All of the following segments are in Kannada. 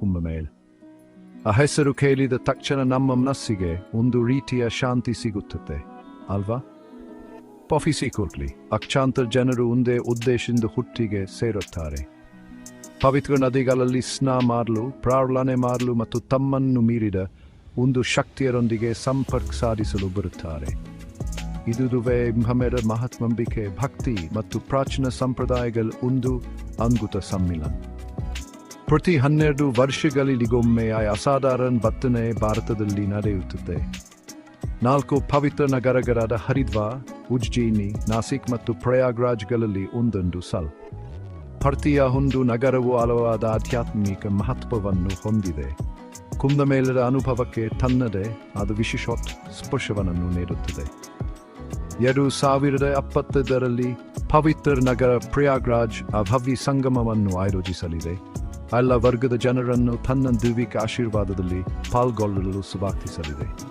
ಕುಂಭಮೇಳ್. ಆ ಹೆಸರು ಕೇಳಿದ ತಕ್ಷಣ ನಮ್ಮ ಮನಸ್ಸಿಗೆ ಒಂದು ರೀತಿಯ ಶಾಂತಿ ಸಿಗುತ್ತದೆ, ಅಲ್ವಾ? ಪಾಫಿಸಿ ಕೊಡ್ಲಿ ಅಕ್ಷಾಂತರ ಜನರು ಒಂದೇ ಉದ್ದೇಶದಿಂದ ಹುಟ್ಟಿಗೆ ಸೇರುತ್ತಾರೆ. ಪವಿತ್ರ ನದಿಗಳಲ್ಲಿ ಸ್ನಾ ಮಾಡಲು ಪ್ರಾರ್ಲನೆ ಮಾರಲು ಮತ್ತು ತಮ್ಮನ್ನು ಮೀರಿದ ಒಂದು ಶಕ್ತಿಯರೊಂದಿಗೆ ಸಂಪರ್ಕ ಸಾಧಿಸಲು ಬರುತ್ತಾರೆ. ಇದುವೇ ಮಹಮೇರ ಮಹಾತ್ಮಂಬಿಕೆ ಭಕ್ತಿ ಮತ್ತು ಪ್ರಾಚೀನ ಸಂಪ್ರದಾಯಗಳ ಒಂದು ಅಂಗುತ ಸಮ್ಮಿಲನ. ಪ್ರತಿ ಹನ್ನೆರಡು ವರ್ಷಗಳಿಗೊಮ್ಮೆ ಆ ಅಸಾಧಾರಣ ಬತ್ತನೆ ಭಾರತದಲ್ಲಿ ನಡೆಯುತ್ತದೆ. ನಾಲ್ಕು ಪವಿತ್ರ ನಗರಗಳಾದ ಹರಿದ್ವಾ ಉಜ್ಜಯಿನಿ, ನಾಸಿಕ್ ಮತ್ತು ಪ್ರಯಾಗ್ರಾಜ್ಗಳಲ್ಲಿ ಒಂದೊಂದು ಸಲ್. ಪ್ರತಿಯ ಒಂದು ನಗರವು ಹಲವಾದ ಆಧ್ಯಾತ್ಮಿಕ ಮಹತ್ವವನ್ನು ಹೊಂದಿದೆ. ಕುಂಭಮೇಳದ ಅನುಭವಕ್ಕೆ ತನ್ನದೇ ಅದು ವಿಶೇಷ ಸ್ಪರ್ಶವನ್ನು ನೀಡುತ್ತದೆ. ಎರಡು ಸಾವಿರದ ಎಪ್ಪತ್ತದರಲ್ಲಿ ಪವಿತ್ರ ನಗರ ಪ್ರಯಾಗ್ರಾಜ್ ಆ ಭವ್ಯ ಸಂಗಮವನ್ನು ಆಯೋಜಿಸಲಿದೆ. ಎಲ್ಲ ವರ್ಗದ ಜನರನ್ನು ತನ್ನ ದೈವಿಕ ಆಶೀರ್ವಾದದಲ್ಲಿ ಪಾಲ್ಗೊಳ್ಳಲು ಸುಭಾಗಿಸಲಿದೆ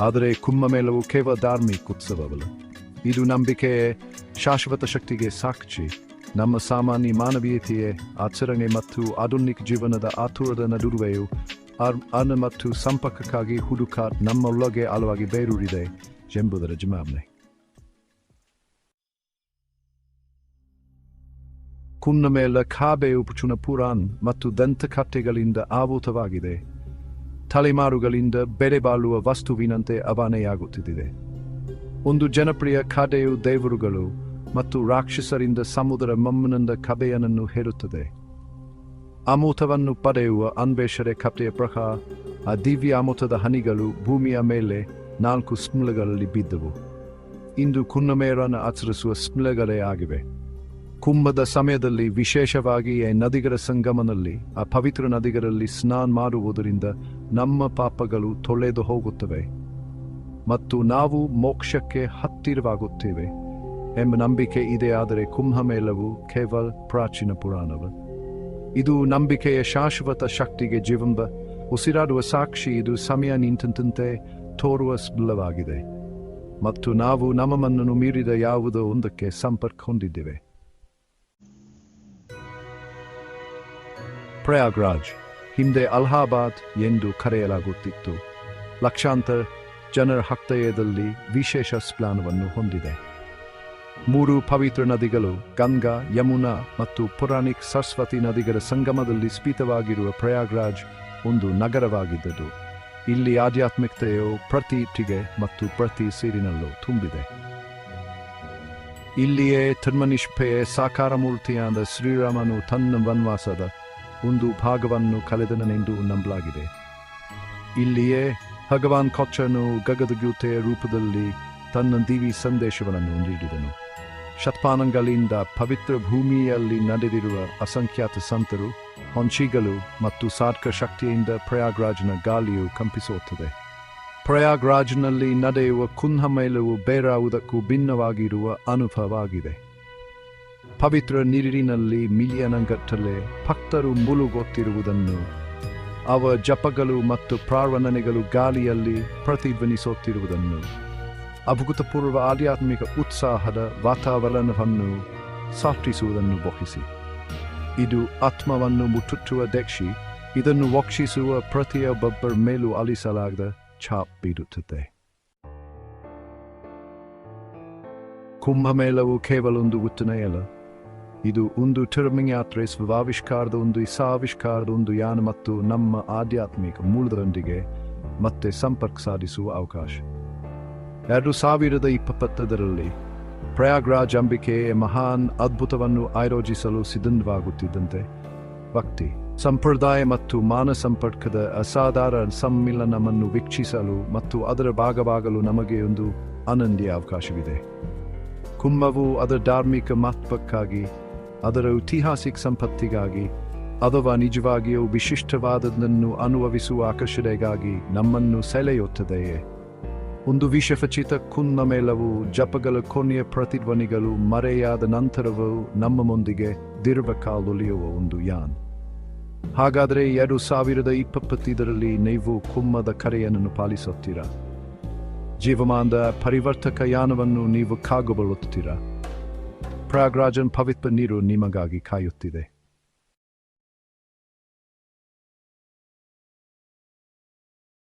ಆದರೆ ಕುಂಭಮೇಳವು ಕೇವಲ ಧಾರ್ಮಿಕ ಉತ್ಸವವಲ್ಲ. ಇದು ನಂಬಿಕೆ ಶಾಶ್ವತ ಶಕ್ತಿಗೆ ಸಾಕ್ಷಿ. ನಮ್ಮ ಸಾಮಾನ್ಯ ಮಾನವೀಯತೆಯ ಆಚರಣೆ ಮತ್ತು ಆಧುನಿಕ ಜೀವನದ ಆತುರದ ನಡುವೆಯೂ ಅರ್- ಅನ್ನ ಮತ್ತು ಸಂಪರ್ಕಕ್ಕಾಗಿ ಹುಡುಕಾಟ ನಮ್ಮೊಳಗೆ ಆಳವಾಗಿ ಬೇರೂರಿದೆ ಎಂಬುದರ ಜಮಾವಣೆ ಕುನ್ನಮೇಲ ಖಾಬೆಯು ಚುನ ಪುರಾನ್ ಮತ್ತು ದಂತಕಥೆಗಳಿಂದ ಆವೃತವಾಗಿದೆ. ತಲೆಮಾರುಗಳಿಂದ ಬೆಲೆ ಬಾಳುವ ವಸ್ತುವಿನಂತೆ ಅವಾನೆಯಾಗುತ್ತಿದೆ ಒಂದು ಜನಪ್ರಿಯ ಖಾದೆಯು ದೇವರುಗಳು ಮತ್ತು ರಾಕ್ಷಸರಿಂದ ಸಮುದ್ರ ಮಮ್ಮನಂದ ಕಬೆಯನನ್ನು ಹೇರುತ್ತದೆ. ಅಮೂತವನ್ನು ಪಡೆಯುವ ಅನ್ವೇಷಣೆ ಕಥೆಯ ಪ್ರಕಾರ ಆ ದಿವ್ಯ ಅಮೂತದ ಹನಿಗಳು ಭೂಮಿಯ ಮೇಲೆ ನಾಲ್ಕು ಸ್ಮೃಗಳಲ್ಲಿ ಬಿದ್ದವು. ಇಂದು ಕುನ್ನಮೇರನ್ನು ಆಚರಿಸುವ ಸ್ಮೃಗಳೇ ಆಗಿವೆ. ಕುಂಭದ ಸಮಯದಲ್ಲಿ ವಿಶೇಷವಾಗಿ ಈ ನದಿಗಳ ಸಂಗಮನಲ್ಲಿ, ಆ ಪವಿತ್ರ ನದಿಗಳಲ್ಲಿ ಸ್ನಾನ ಮಾಡುವುದರಿಂದ ನಮ್ಮ ಪಾಪಗಳು ತೊಳೆದು ಹೋಗುತ್ತವೆ ಮತ್ತು ನಾವು ಮೋಕ್ಷಕ್ಕೆ ಹತ್ತಿರವಾಗುತ್ತೇವೆ ಎಂಬ ನಂಬಿಕೆ ಇದೆ. ಆದರೆ ಕುಂಭಮೇಳವು ಕೇವಲ ಪ್ರಾಚೀನ ಪುರಾಣವು. ಇದು ನಂಬಿಕೆಯ ಶಾಶ್ವತ ಶಕ್ತಿಗೆ ಜೀವಂಬ. ಉಸಿರಾಡುವ ಸಾಕ್ಷಿ ಇದು ಸಮಯ ನಿಂತಂತೆ ತೋರುವ ಸ್ಬಲವಾಗಿದೆ ಮತ್ತು ನಾವು ನಮ್ಮನ್ನು ಮೀರಿದ ಯಾವುದೋ ಒಂದಕ್ಕೆ ಸಂಪರ್ಕ ಹೊಂದಿದ್ದೇವೆ. ಪ್ರಯಾಗ್ರಾಜ್, ಹಿಂದೆ ಅಲಹಾಬಾದ್ ಎಂದು ಕರೆಯಲಾಗುತ್ತಿತ್ತು. ಲಕ್ಷಾಂತರ ಜನರ ಹಕ್ತಯದಲ್ಲಿ ವಿಶೇಷ ಸ್ನಾನವನ್ನು ಹೊಂದಿದೆ. ಮೂರು ಪವಿತ್ರ ನದಿಗಳು ಗಂಗಾ, ಯಮುನಾ ಮತ್ತು ಪುರಾಣಿಕ್ ಸರಸ್ವತಿ ನದಿಗಳ ಸಂಗಮದಲ್ಲಿ ಸ್ಫೀತವಾಗಿರುವ ಪ್ರಯಾಗ್ರಾಜ್ ಒಂದು ನಗರವಾಗಿದ್ದುದು. ಇಲ್ಲಿ ಆಧ್ಯಾತ್ಮಿಕತೆಯು ಪ್ರತಿ ಇಟ್ಟಿಗೆ ಮತ್ತು ಪ್ರತಿ ಸೀರಿನಲ್ಲೂ ತುಂಬಿದೆ. ಇಲ್ಲಿಯೇ ಧರ್ಮನಿಷ್ಠೆಯ ಸಾಕಾರ ಮೂರ್ತಿಯಾದ ಶ್ರೀರಾಮನು ತನ್ನ ವನವಾಸದ ಒಂದು ಭಾಗವನ್ನು ಕಳೆದನನೆಂದು ನಂಬಲಾಗಿದೆ. ಇಲ್ಲಿಯೇ ಭಗವಾನ್ ಕೊಚ್ಚನು ಗಗದಗೀತೆಯ ರೂಪದಲ್ಲಿ ತನ್ನ ದಿವಿ ಸಂದೇಶವನ್ನು ನೀಡಿದನು. ಶತಮಾನಗಳಿಂದ ಪವಿತ್ರ ಭೂಮಿಯಲ್ಲಿ ನಡೆದಿರುವ ಅಸಂಖ್ಯಾತ ಸಂತರು ಹೊಂಚಿಗಳು ಮತ್ತು ಸಾರ್ಕ ಶಕ್ತಿಯಿಂದ ಪ್ರಯಾಗ್ರಾಜ್ನ ಗಾಳಿಯು ಕಂಪಿಸುತ್ತದೆ. ಪ್ರಯಾಗ್ರಾಜ್ನಲ್ಲಿ ನಡೆಯುವ ಕುಂಭಮೇಳವು ಬೇರಾವುದಕ್ಕೂ ಭಿನ್ನವಾಗಿರುವ ಅನುಭವವಾಗಿದೆ. ಪವಿತ್ರ ನೀರಿನಲ್ಲಿ ಮಿಲಿಯನಗಟ್ಟಲೆ ಭಕ್ತರು ಮುಳುಗುತ್ತಿರುವುದನ್ನು ಅವ ಜಪಗಳು ಮತ್ತು ಪ್ರಾರ್ಥನೆಗಳು ಗಾಳಿಯಲ್ಲಿ ಪ್ರತಿಧ್ವನಿಸುತ್ತಿರುವುದನ್ನು ಅಭೂತಪೂರ್ವ ಆಧ್ಯಾತ್ಮಿಕ ಉತ್ಸಾಹದ ವಾತಾವರಣವನ್ನು ಸಾಫ್ಟಿಸುವುದನ್ನು ಬೊಹಿಸಿ ಇದು ಆತ್ಮವನ್ನು ಮುಟ್ಟುತ್ತುವ ದಕ್ಷಿ, ಇದನ್ನು ವಕ್ಷಿಸುವ ಪ್ರತಿಯೊಬ್ಬೊಬ್ಬರ ಮೇಲೂ ಅಲಿಸಲಾಗದ ಛಾಪ್ ಬೀರುತ್ತದೆ. ಕುಂಭಮೇಳವು ಕೇವಲ ಒಂದು ಉತ್ತನೆಯಲ್ಲ ಇದು ಒಂದು ಟರ್ಮಿಂಗ್ ಯಾತ್ರೆ ಸ್ವಾವಿಷ್ಕಾರದ ಒಂದು ಇಸಾವಿಷ್ಕಾರದ ಒಂದು ಯಾನ ಮತ್ತು ನಮ್ಮ ಆಧ್ಯಾತ್ಮಿಕ ಮೂಲದೊಂದಿಗೆ ಮತ್ತೆ ಸಂಪರ್ಕ ಸಾಧಿಸುವ ಅವಕಾಶ. ಎರಡು ಸಾವಿರದ ಇಪ್ಪತ್ತರಲ್ಲಿ ಪ್ರಯಾಗ್ರಾಜ್ ಅಂಬಿಕೆ ಮಹಾನ್ ಅದ್ಭುತವನ್ನು ಆಯೋಜಿಸಲು ಸಿದ್ಧವಾಗುತ್ತಿದ್ದಂತೆ ಭಕ್ತಿ, ಸಂಪ್ರದಾಯ ಮತ್ತು ಮಾನ ಸಂಪರ್ಕದ ಅಸಾಧಾರಣ ಸಮ್ಮಿಲನವನ್ನು ವೀಕ್ಷಿಸಲು ಮತ್ತು ಅದರ ಭಾಗವಾಗಲು ನಮಗೆ ಒಂದು ಆನಂದಿಯ ಅವಕಾಶವಿದೆ. ಕುಂಭವು ಅದರ ಧಾರ್ಮಿಕ ಮಹತ್ವಕ್ಕಾಗಿ ಅದರ ಐತಿಹಾಸಿಕ ಸಂಪತ್ತಿಗಾಗಿ, ಅಥವಾ ನಿಜವಾಗಿಯೂ ವಿಶಿಷ್ಟವಾದದ್ದನ್ನು ಅನುಭವಿಸುವ ಆಕರ್ಷಣೆಗಾಗಿ ನಮ್ಮನ್ನು ಸೆಳೆಯುತ್ತದೆಯೇ? ಒಂದು ವಿಷಫಚಿತ ಕುಂಭಮೇಳವು ಜಪಗಳ ಕೊನೆಯ ಪ್ರತಿಧ್ವನಿಗಳು ಮರೆಯಾದ ನಂತರವೂ ನಮ್ಮ ಮುಂದಿಗೆ ದೀರ್ಘಕಾಲೊಲಿಯುವ ಒಂದು ಯಾನ್. ಹಾಗಾದರೆ ಎರಡು ಸಾವಿರದ ಇಪ್ಪತ್ತೈದರಲ್ಲಿ ನೀವು ಕುಮ್ಮದ ಕರೆಯನ್ನು ಪಾಲಿಸುತ್ತೀರಾ? ಜೀವಮಾನದ ಪರಿವರ್ತಕ ಯಾನವನ್ನು ನೀವು ಕಾಗುಬಳುತ್ತೀರಾ? ಪ್ರಯಾಗ್ರಾಜನ್ ಪವಿತ್ರ ನೀರು ನಿಮಗಾಗಿ ಕಾಯುತ್ತಿದೆ.